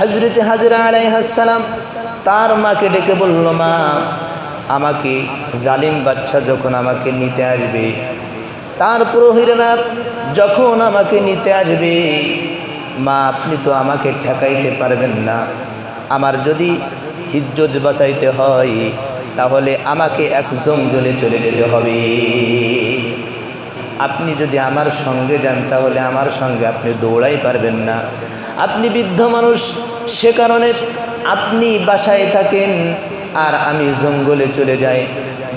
হজরত হাজরা আলাইহাসালাম তার মাকে ডেকে বলল, মা, আমাকে জালিম বাচ্চা যখন আমাকে নিতে আসবে, তার পুরোহিরেরা যখন আমাকে নিতে আসবে, মা, আপনি তো আমাকে ঠেকাইতে পারবেন না। আমার যদি হিজ্জত বাঁচাইতে হয়, তাহলে আমাকে এক জঙ্গলে চলে যেতে হবে। আপনি যদি আমার সঙ্গে যান, তাহলে আমার সঙ্গে আপনি দৌড়াই পারবেন না। আপনি বৃদ্ধ মানুষ সে কারণে আপনি বাসায় থাকেন আর আমি জঙ্গলে চলে যাই,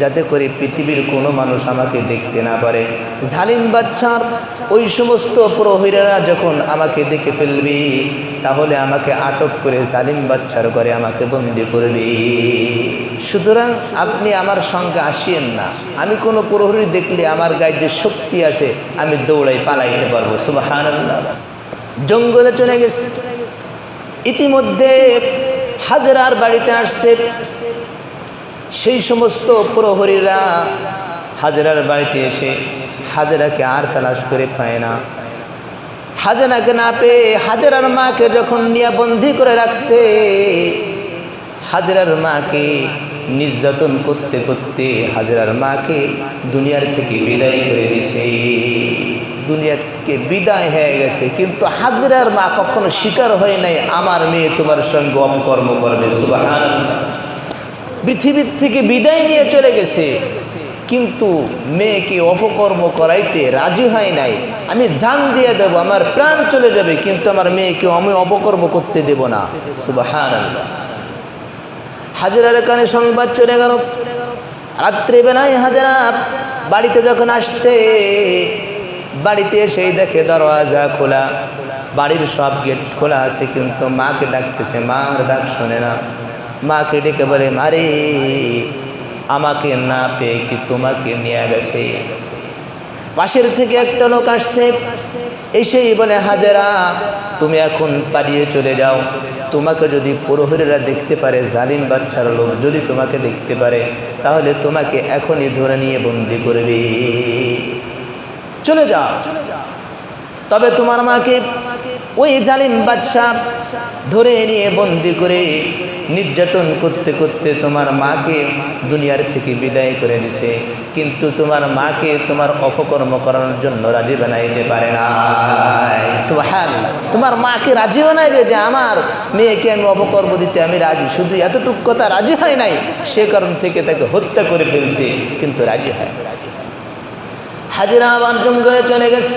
যাতে করে পৃথিবীর কোনো মানুষ আমাকে দেখতে না পারে। জালিম বাচ্চার ওই সমস্ত প্রহরীরা যখন আমাকে দেখে ফেলবি, তাহলে আমাকে আটক করে জালিম বাচ্চার ঘরে আমাকে বন্দি করবে। সুতরাং আপনি আমার সঙ্গে আসিয়েন না। আমি কোনো প্রহরী দেখলে আমার গায়ে যে শক্তি আছে, আমি দৌড়াই পালাইতে পারব। সুবাহ জঙ্গলে চলে গেছে। ইতিমধ্যে হাজারার বাড়িতে আসছে। সেই সমস্ত প্রহরীরা হাজারার বাড়িতে এসে হাজারাকে আর তালাশ করে পায় না। হাজারাকে না পেয়ে হাজারার মাকে যখন নিয়ে বন্দি করে রাখছে, হাজারার মাকে নির্যাতন করতে করতে হাজারার মাকে দুনিয়ার থেকে বিদায় করে দিছে। দুনিয়ার থেকে বিদায় হয়ে গেছে। কিন্তু হাজরার মা কখনো স্বীকার হয় নাই, আমার মেয়ে তোমার সঙ্গে অপকর্ম করবে। সুবাহ পৃথিবীর থেকে বিদায় নিয়ে চলে গেছে। কিন্তু মেয়েকে অপকর্ম করাইতে রাজি হয় নাই। আমি জান দিয়ে যাব, আমার প্রাণ চলে যাবে, কিন্তু আমার মেয়েকে আমি অপকর্ম করতে দেব না। সুবাহান হাজারার কানে সংবাদ চলে গেল। রাত্রিবেলায় হাজারা বাড়িতে যখন আসছে বাড়িতে এসেই দেখে দরওয়াজা খোলা। বাড়ির সব গেট খোলা আছে, কিন্তু মাকে ডাকতেছে, মার ডাক শোনে না। মাকে ডেকে বলে, মারে, আমাকে না পেয়ে কি তোমাকে নিয়ে গেছে? পাশের থেকে একটা লোক আসছে, এসেই বলে, হাজারা, তুমি এখন পালিয়ে চলে যাও। তোমাকে যদি পুরোহিরেরা দেখতে পারে, জালিম বাচ্চার লোক যদি তোমাকে দেখতে পারে, তাহলে তোমাকে এখনই ধরে নিয়ে বন্দি করবে। চলে যাও। তবে তোমার মাকে ওই জালিম বাদশাহ ধরে নিয়ে বন্দি করে নির্যাতন করতে করতে তোমার মাকে দুনিয়ার থেকে বিদায় করে দিছে। কিন্তু তোমার মাকে তোমার অপকর্ম করানোর জন্য রাজি বানাইতে পারে না। তোমার মাকে রাজি বানাইবে যে আমার মেয়েকে আমি অপকর্ম দিতে আমি রাজি। শুধু এতটুক কথা রাজি হয় নাই, সে কারণ থেকে তাকে হত্যা করে ফেলছে, কিন্তু রাজি হয় হাজিরা আবার জঙ্গলে চলে গেছে।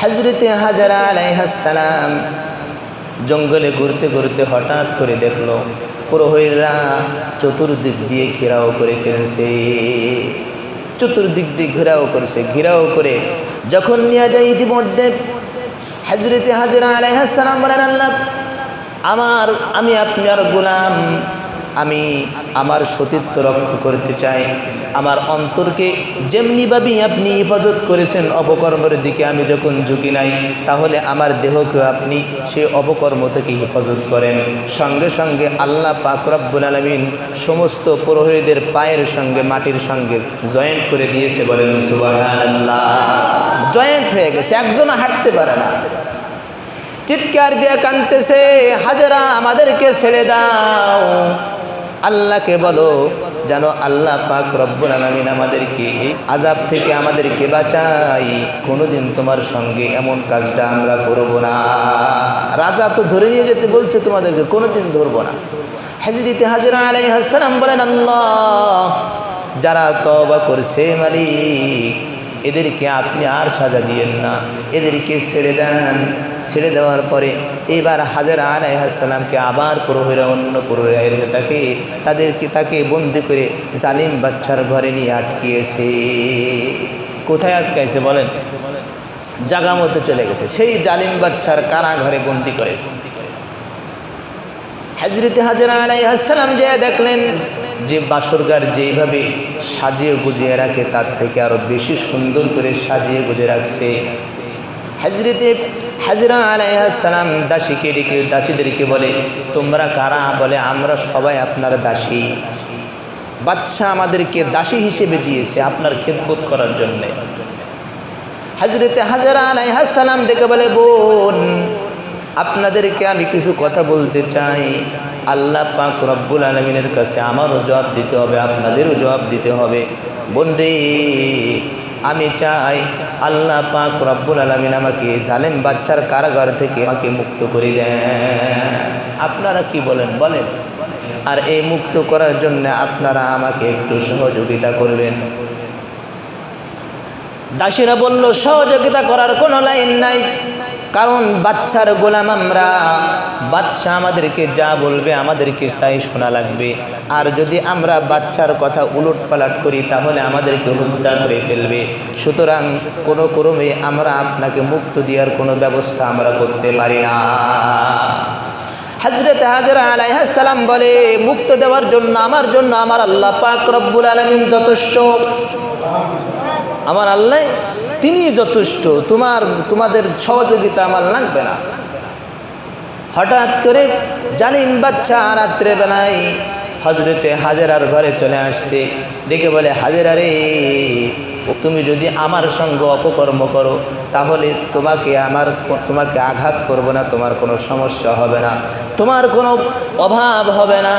হজরতে হাজারা আলাইহাসালাম জঙ্গলে ঘুরতে ঘুরতে হঠাৎ করে দেখল পুরোহিতরা চতুর্দিক দিয়ে ঘেরাও করে ফেলছে। চতুর্দিক দিয়ে ঘেরাও করেছে, ঘেরাও করে যখন নিয়ে যায় ইতিমধ্যে হজরতে হাজিরা আলাইহাসালাম বলেন, আল্লাহ, আমার, আমি আপনার গোলাম আমি আমার সতীত্ব রক্ষা করতে চাই। আমার অন্তরকে যেমনিভাবেই আপনি হেফাজত করেছেন অপকর্মের দিকে আমি যখন ঝুঁকি নাই, তাহলে আমার দেহকে আপনি সেই অপকর্ম থেকে হেফাজত করেন। সঙ্গে সঙ্গে আল্লাহ পাক রব্বুল আলমিন সমস্ত পুরোহিতদের পায়ের সঙ্গে মাটির সঙ্গে জয়েন্ট করে দিয়েছে বলেন জয়েন্ট হয়ে গেছে, একজনও হাঁটতে পারে না। চিৎকার দিয়ে কানতেছে হাজারা আমাদেরকে ছেড়ে দাও। আল্লাহকে বলো, যেন আল্লাহ পাক রব্বুল আলমিন আমাদেরকে আজাব থেকে আমাদেরকে বাঁচাই কোনোদিন তোমার সঙ্গে এমন কাজটা আমরা করব না। রাজা তো ধরে নিয়ে যেতে বলছে তোমাদেরকে, কোনোদিন ধরবো না। হাজরিতে হাজরা আলাই হাসান বলেন, আল্লাহ, যারা তবা করছে মালিক এদেরকে আপনি আর সাজা দিয়েন না। এদেরকে ছেড়ে দেন। ছেড়ে দেওয়ার পরে এবার হাজার আলাইহাসাল্লামকে আবার পুরোহিরা অন্য পুরোহিরা এসে তাকে, তাদেরকে তাকে বন্দি করে জালিম বাচ্চার ঘরে নিয়ে আটকিয়েছে। কোথায় আটকাইছে বলেন? জাগা মতো চলে গেছে। সেই জালিম বাচ্চার কারা ঘরে বন্দি করেছে। হাজরতে হাজরা আলাইহাসাল্লাম যে দেখলেন যে বাসরগার যেইভাবে সাজিয়ে গুজিয়ে রাখে, তার থেকে আরও বেশি সুন্দর করে সাজিয়ে গুজে রাখছে। হাজরতে হাজরা আলাইহাসালাম দাসীকে ডেকে, দাসীদেরকে বলে, তোমরা কারা? বলে, আমরা সবাই আপনার দাসী। বাচ্চা আমাদেরকে দাসী হিসেবে দিয়েছে আপনার খেদবোধ করার জন্যে। হাজরতে হাজরা আলাইহাসালাম ডেকে বলে, বোন আপনাদেরকে আমি কিছু কথা বলতে চাই। আল্লাহ পাক রব্বুল আলমিনের কাছে আমারও জবাব দিতে হবে, আপনাদেরও জবাব দিতে হবে। বোন রে আমি চাই আল্লাহ পাক রব্বুল আলমিন আমাকে জালেম বাচ্চার কারাগার থেকে আমাকে মুক্ত করে দেন। আপনারা কি বলেন? বলেন। আর এই মুক্ত করার জন্য আপনারা আমাকে একটু সহযোগিতা করবেন। দাসীরা বলল, সহযোগিতা করার কোনো লাইন নাই। কারণ বাচ্চার গোলাম আমরা। বাচ্চা আমাদেরকে যা বলবে আমাদেরকে তাই শোনা লাগবে। আর যদি আমরা বাচ্চার কথা উলট পালাট করি, তাহলে আমাদেরকে হত্যা করে ফেলবে। সুতরাং কোনো ক্রমে আমরা আপনাকে মুক্ত দেওয়ার কোনো ব্যবস্থা আমরা করতে পারি না। হজরত হাজরা আলাইহাসালাম বলে, মুক্ত দেওয়ার জন্য, আমার জন্য, আমার আল্লাহ পাক রব্বুল আলমিন যথেষ্ট। আমার আল্লাহ তিনি যথেষ্ট। তোমার, তোমাদের সহযোগিতা আমার লাগবে না। হঠাৎ করে জানিম বাচ্চা রাত্রে বেলায় হজরতে হাজেরার ঘরে চলে আসছে দেখে বলে, হাজেরা রে তুমি যদি আমার সঙ্গে অপকর্ম করো, তাহলে তোমাকে আমার তোমাকে আঘাত করব না, তোমার কোনো সমস্যা হবে না, তোমার কোনো অভাব হবে না।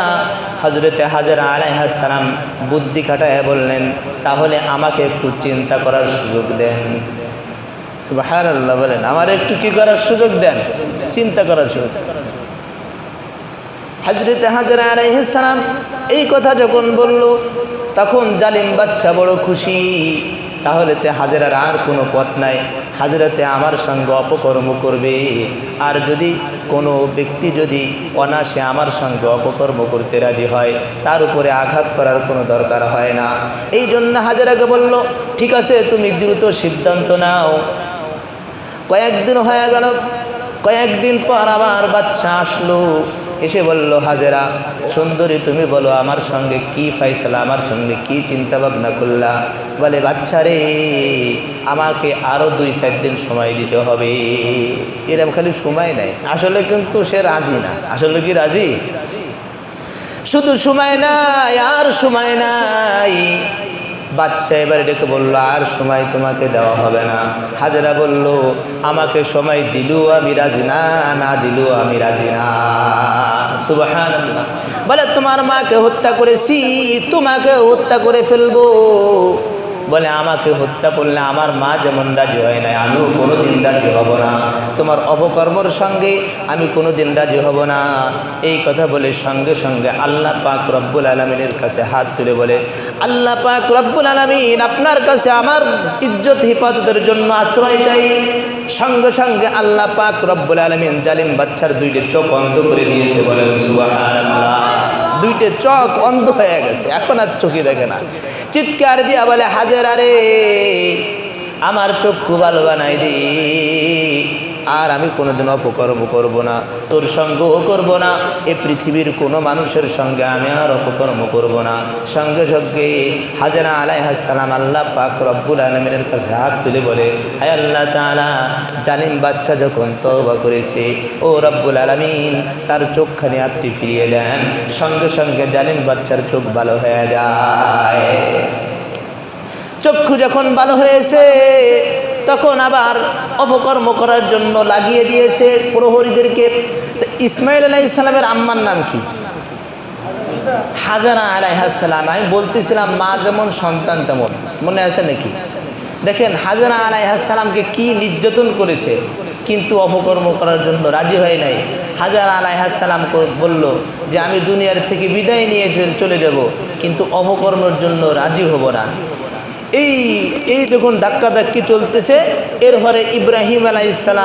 হজরতে হাজরা আলাইহাসালাম বুদ্ধি কাটায় বললেন, তাহলে আমাকে একটু চিন্তা করার সুযোগ দেন। আল্লাহ বলেন, আমার একটু কি করার সুযোগ দেন? চিন্তা করার সুযোগ হাজরতে হাজরা আলাইহাসালাম এই কথা যখন বলল, তখন জালিম বাচ্চা বড় খুশি। তাহলে তে হাজরার আর কোনো পথ নাই। হাজরাতে আমার সঙ্গে অপকর্ম করবে। আর যদি কোনো ব্যক্তি যদি অনাসে আমার সঙ্গে অপকর্ম করতে রাজি হয়, তার উপরে আঘাত করার কোনো দরকার হয় না। এই জন্য হাজারাকে বলল, ঠিক আছে, তুমি দ্রুত সিদ্ধান্ত নাও। কয়েকদিন হয়ে গেল। কয়েকদিন পর আবার বাচ্চা আসলো। এসে বলল, হাজেরা, সুন্দরী তুমি বলো, আমার সঙ্গে কি ফাইসলা আমার সঙ্গে কি চিন্তা ভাবনা করলা? বলে বাচ্চা রে আমাকে আরও দুই চার দিন সময় দিতে হবে। এরকম খালি সময় নেই। আসলে কিন্তু সে রাজি না। আসলে কি রাজি? শুধু সময় নাই, আর সময় নাই। বাচ্চা এবারে ডেকে বলল, আর সময় তোমাকে দেওয়া হবে না। হাজরা বলল, আমাকে সময় দিলু আমি রাজি না না দিলু আমি রাজি না। বলে, তোমার মাকে হত্যা করেছি, তোমাকে হত্যা করে ফেলব। বলে, আমাকে হত্যা করলে আমার মা যেমন রাজি হয় না, আমিও কোনো দিন রাজি হব না। তোমার অপকর্মর সঙ্গে আমি কোনো দিন রাজি হব না। এই কথা বলে, সঙ্গে সঙ্গে আল্লাহ পাক রব্বুল আলমিনের কাছে হাত তুলে বলে, আল্লাহ পাক রব্বুল আলমিন আপনার কাছে আমার ইজ্জত, হেফাজতের জন্য আশ্রয় চাই। সঙ্গে সঙ্গে আল্লাহ পাক রব্বুল আলমিন জালিম বাচ্চার দুইটি চোখ অন্ধ করে দিয়েছে বলেন দুইটে চোখ অন্ধ হয়ে গেছে, এখন আর চোখে দেখে না। চিৎকার দিয়া বলে, হাজার আরে আমার চক্ষু ভালো বানাই দি। আর আমি কোনোদিন অপকর্ম করব না, তোর সঙ্গও করব না, এ পৃথিবীর কোনো মানুষের সঙ্গে আমি আর অপকর্ম করব না। সঙ্গে সঙ্গে হাজারা আলাইহাসালাম আল্লাহ পাক রব্বুল আলমিনের কাছে হাত তুলে বলে, হায় আল্লাহ তালা জালিম বাচ্চা যখন তওবা করেছে, ও রব্বুল আলমিন, তার চোখখানি আপনি ফিরিয়ে দেন সঙ্গে সঙ্গে জালিম বাচ্চার চোখ ভালো হয়ে যায়। চক্ষু যখন ভালো হয়েছে তখন আবার অপকর্ম করার জন্য লাগিয়ে দিয়েছে প্রহরীদেরকে। ইসমাইল আলাহ ইসলামের আম্মার নাম কি? হাজারা আলাইহাসালাম আমি বলতেছিলাম, মা যেমন, সন্তান তেমন। মনে আছে নাকি? দেখেন, হাজারা আলাইহাসালামকে কি নির্যাতন করেছে, কিন্তু অপকর্ম করার জন্য রাজি হয় নাই। হাজার আলাইহাসালাম বলল যে, আমি দুনিয়ার থেকে বিদায় নিয়ে চলে যাব, কিন্তু অপকর্মের জন্য রাজি হব না। এই এই যখন ধাক্কা ধাক্কি চলতেছে এরপরে ইব্রাহিম আলাইসালাম